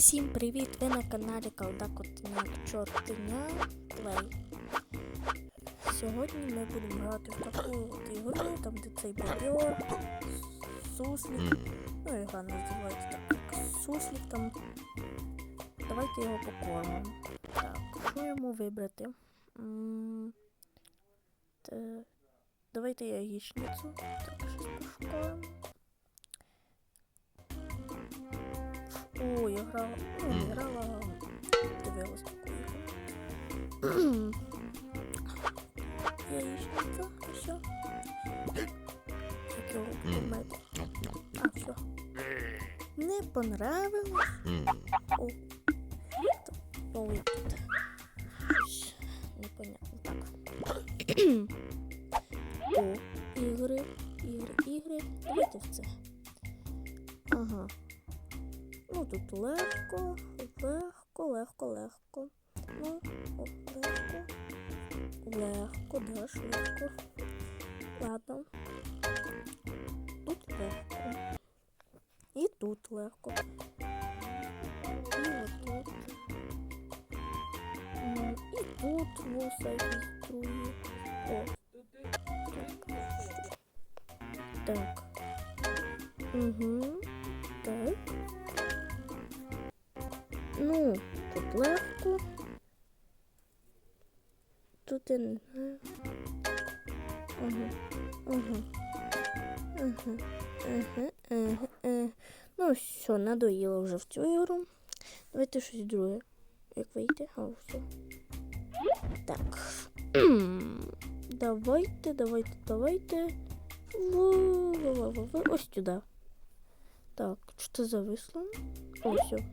Всім привіт! Ви на каналі Калдакотняк Чортеня Плей. Сьогодні ми будемо грати в таку ігру, там де цей бобер, суслик. Ну, ігра називається так. як Суслик там. Давайте його покормимо. Так, що йому вибрати? М, Давайте яєчницю. Так, щось пошукаємо. О, я грала. Ну, не грала, дивилась таку ігру. Яєчниця, і все. Як його помити. А, все. Не понравилось. О. Ой, тут. Щось Непонятно. Так. О, ігри, ігри, ігри. Давайте в це. Ну тут легко, легко, легко, легко. Ну, о, легко. Легко, да, швидко. Ладно. Тут легко. І тут легко. І отут. І тут вуса ілюструє. О. Так. Так. Угу. Так. Ну, тут легко. Тут я не знаю. Ага. Ага. Ага. Ага. Ага. Ага. Ну, все, надоїло вже в цю ігру. Давайте щось друге. Як вийти? А, все. Так. давайте, давайте, давайте. Ось сюди. Так, что зависло? О, все.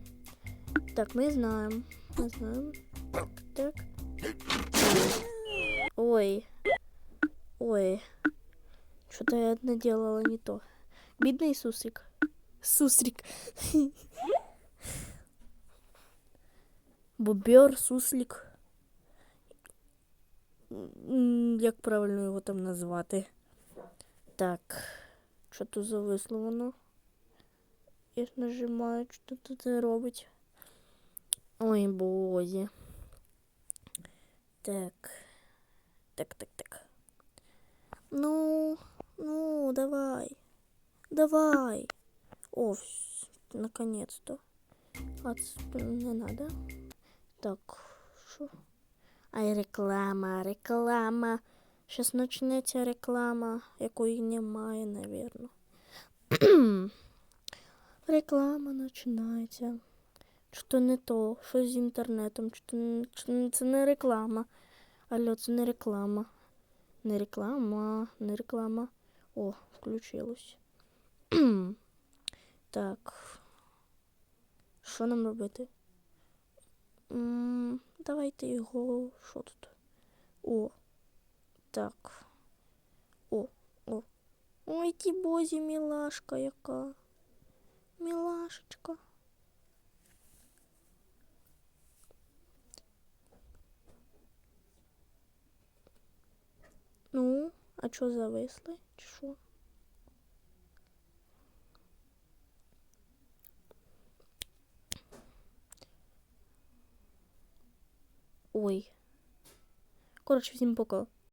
Так, мы знаем. Мы знаем. Так, так. Ой. Ой. Что-то я наделала не то. Бедный Сусрик. Сусрик. Бобер, суслик. М, Як правильно його там назвати? Так. Що тут зависло воно? Я ж нажимаю, що тут це робить. Ой, бозі. Так. Так, так, так. Ну, ну, давай. Давай. О, наконец-то. А, не надо. Так, що? Ай, реклама, реклама. Щас почнеться реклама, якої немає, навірно. Реклама починається. Чи то не то, щось з інтернетом, чи то чи це не реклама. Алло, це не реклама. Не реклама, не реклама. О, включилось. так. Що нам робити? М, давайте його. Що тут? О. Так. О, о. Ой, ті бозі, мілашка яка. Мілашечка. Ну, а чо зависли? Чи що? Ой. Коротше, всім пока.